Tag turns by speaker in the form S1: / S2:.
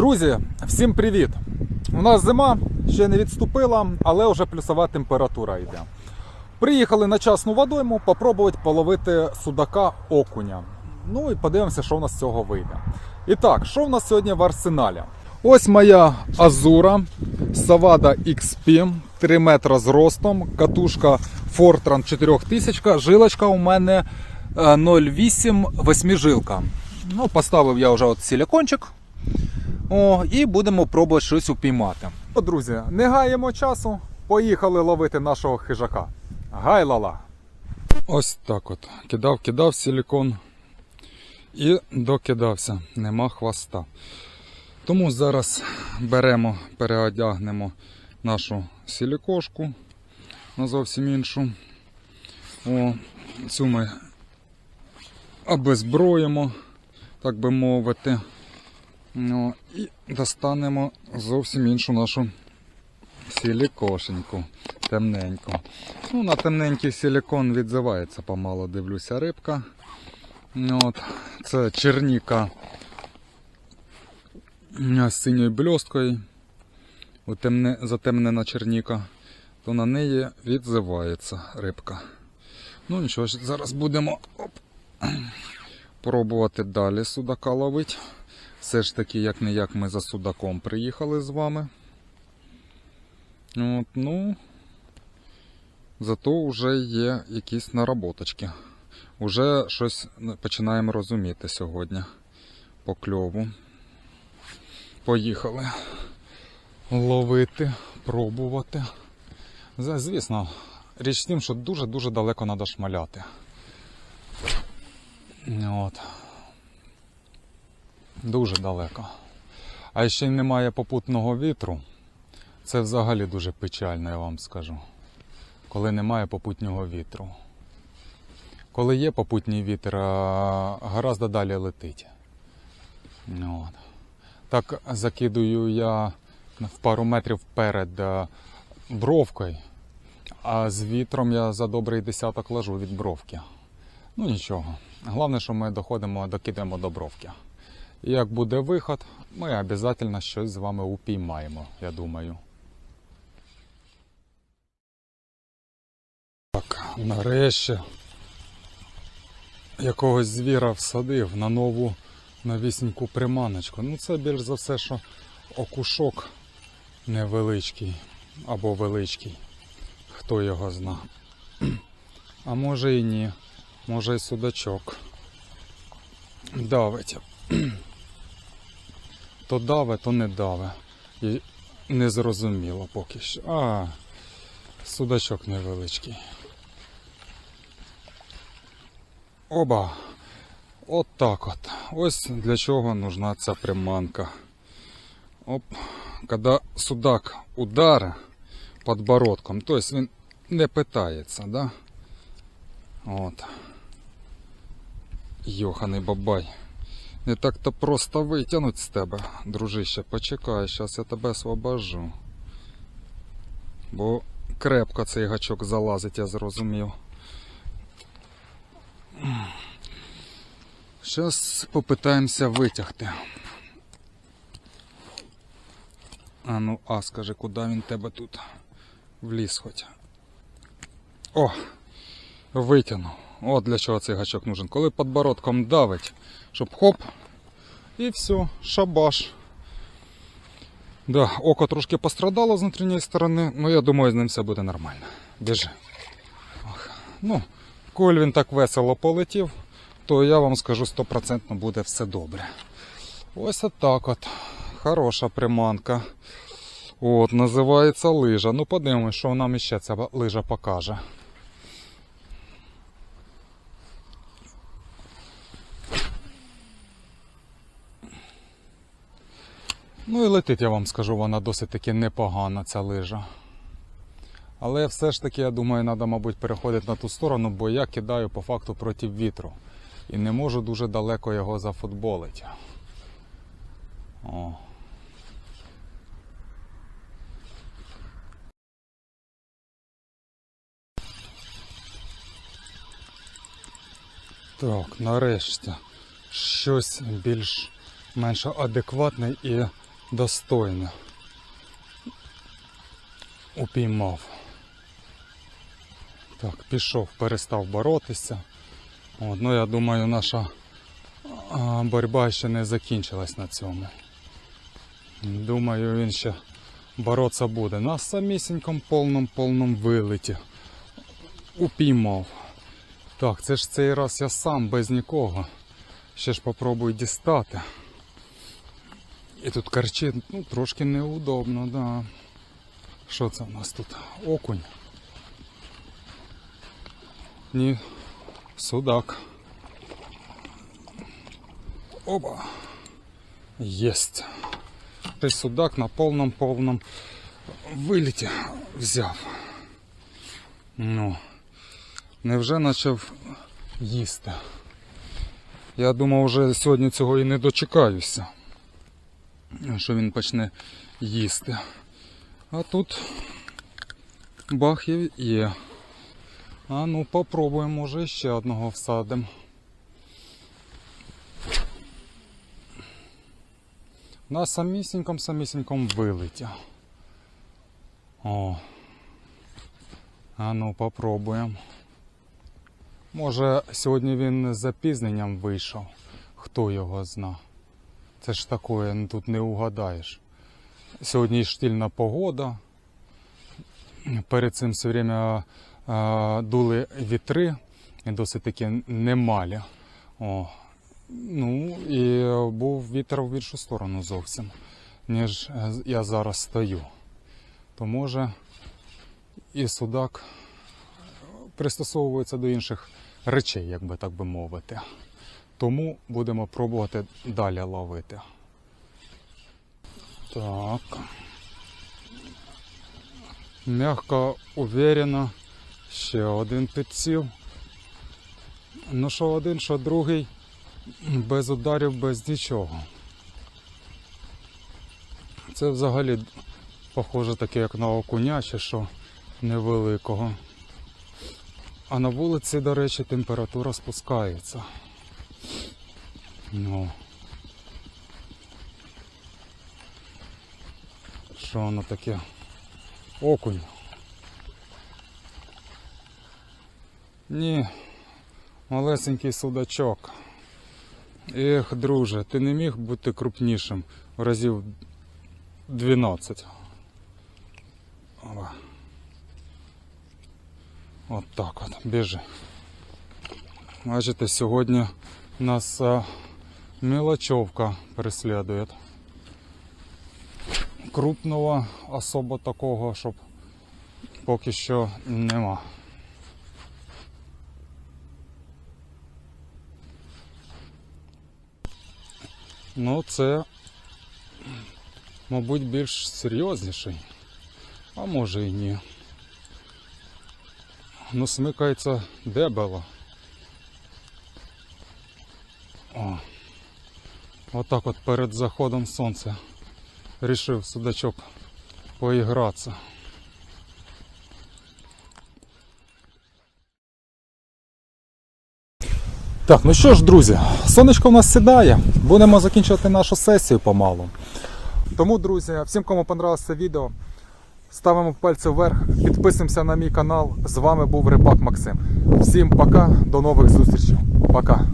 S1: Друзі, всім привіт! У нас зима ще не відступила, але вже плюсова температура йде. Приїхали на частну водойму попробувати половити судака окуня. Ну і подивимося, що в нас з цього вийде. І так, що в нас сьогодні в арсеналі? Ось моя азура Savada XP 3 метра з ростом, катушка Fortran 4000, жилочка у мене е, 0,8 восьмижилка. Ну, поставив я вже от силикончик. О, і будемо пробувати щось упіймати. О, друзі, не гаємо часу. Поїхали ловити нашого хижака. Гайлала. Ось так от. Кидав, кидав силикон і докидався. Нема хвоста. Тому зараз беремо, переодягнемо нашу силікошку на зовсім іншу. О, цю ми обезброїмо, так би мовити. Ну, і достанемо зовсім іншу нашу силікошеньку, темненьку. Ну, на темненький силікон відзивається помало, дивлюся, рибка. Ну, От. Це черніка з синьою бльосткою. Темне, затемнена черніка, то на неї відзивається рибка. Ну нічого, зараз будемо оп, пробувати далі судака ловити. Все ж таки, як не як ми за судаком приїхали з вами. От, ну, зато вже є якісь наработочки. Уже щось починаємо розуміти сьогодні по кльову. Поїхали ловити, пробувати. Звісно, річ в тим, що дуже-дуже далеко треба шмаляти. От. Дуже далеко. А ще й немає попутного вітру. Це взагалі дуже печально, я вам скажу. Коли немає попутнього вітру. Коли є попутній вітер, гораздо далі летить. От. Так закидую я в пару метрів перед е, бровкою, а з вітром я за добрий десяток лежу від бровки. Ну нічого. Головне, що ми доходимо, докидаємо до бровки. Як буде виход, ми обов'язково щось з вами упіймаємо, я думаю. Так, нарешті якогось звіра всадив на нову новісіньку приманочку. Ну це більш за все, що окушок невеличкий або величкий. Хто його зна. А може і ні. Може і судачок. Давить. То даве, то не даве. І не зрозуміло поки що. А, судачок невеличкий. Оба. От так от. Ось для чого нужна ця приманка. Оп. Коли судак ударе подбородком, то есть він не питається, да? От. Йоханий бабай. Не так-то просто витягнуть з тебе, дружище. Почекай, зараз я тебе освобожу. Бо крепко цей гачок залазить, я зрозумів. Зараз попитаємося витягти. А ну, а скажи, куди він тебе тут вліз хоч? О! Витягнув. От для чого цей гачок нужен. Коли подбородком давить, щоб хоп, і все, шабаш. Да, око трошки пострадало з внутрішньої сторони, але я думаю, з ним все буде нормально. Біжи. Ох. Ну, коль він так весело полетів, то я вам скажу, стопроцентно буде все добре. Ось отак от. Хороша приманка. От, називається лижа. Ну, подивимось, що нам іще ця лижа покаже. Ну і летить, я вам скажу, вона досить таки непогана, ця лижа. Але все ж таки, я думаю, треба, мабуть, переходити на ту сторону, бо я кидаю по факту проти вітру. І не можу дуже далеко його зафутболити. О. Так, нарешті щось більш менш адекватне і достойне. Упіймав. Так, пішов, перестав боротися. От, ну, я думаю, наша боротьба ще не закінчилась на цьому. Думаю, він ще боротися буде. На самісінькому повному повному вилеті. Упіймав. Так, це ж цей раз я сам без нікого. Ще ж попробую дістати. І тут карчить, ну, трошки неудобно, да. Що це у нас тут? Окунь. Ні, судак. Оба. Єсть. Той судак на повному повному виліті взяв. Ну, невже почав їсти? Я думав, вже сьогодні цього і не дочекаюся, що він почне їсти. А тут бах і є. А ну попробуємо, може ще одного всадимо. На самісіньком самісіньком вилеті. О. А ну попробуємо. Може сьогодні він з запізненням вийшов. Хто його зна. Це ж таке, ну, тут не угадаєш. Сьогодні штільна погода. Перед цим все время дули вітри, досить таки немалі. О, ну і був вітер в іншу сторону зовсім, ніж е, я зараз стою. То може і судак пристосовується до інших речей, як би так би мовити. Тому будемо пробувати далі ловити. Так. Мягко, уверенно. Ще один підсів. Ну що один, що другий. Без ударів, без нічого. Це взагалі похоже таке, як на окуня, чи що невеликого. А на вулиці, до речі, температура спускається. Ну. Що воно таке? Окунь. Ні, малесенький судачок. Ех, друже, ти не міг бути крупнішим разів 12. Ова. От так от, біжи. Бачите, сьогодні нас а, мелочовка преслідує. Крупного особо такого, щоб поки що нема. Ну, це, мабуть, більш серйозніший, а може і ні. Ну, смикається дебело. О. Отак от перед заходом сонця рішив судачок поігратися. Так, ну що ж, друзі, сонечко в нас сідає. Будемо закінчувати нашу сесію помалу. Тому, друзі, всім, кому понравилось це відео, ставимо пальці вверх, підписуємося на мій канал. З вами був Рибак Максим. Всім пока, до нових зустрічей. Пока.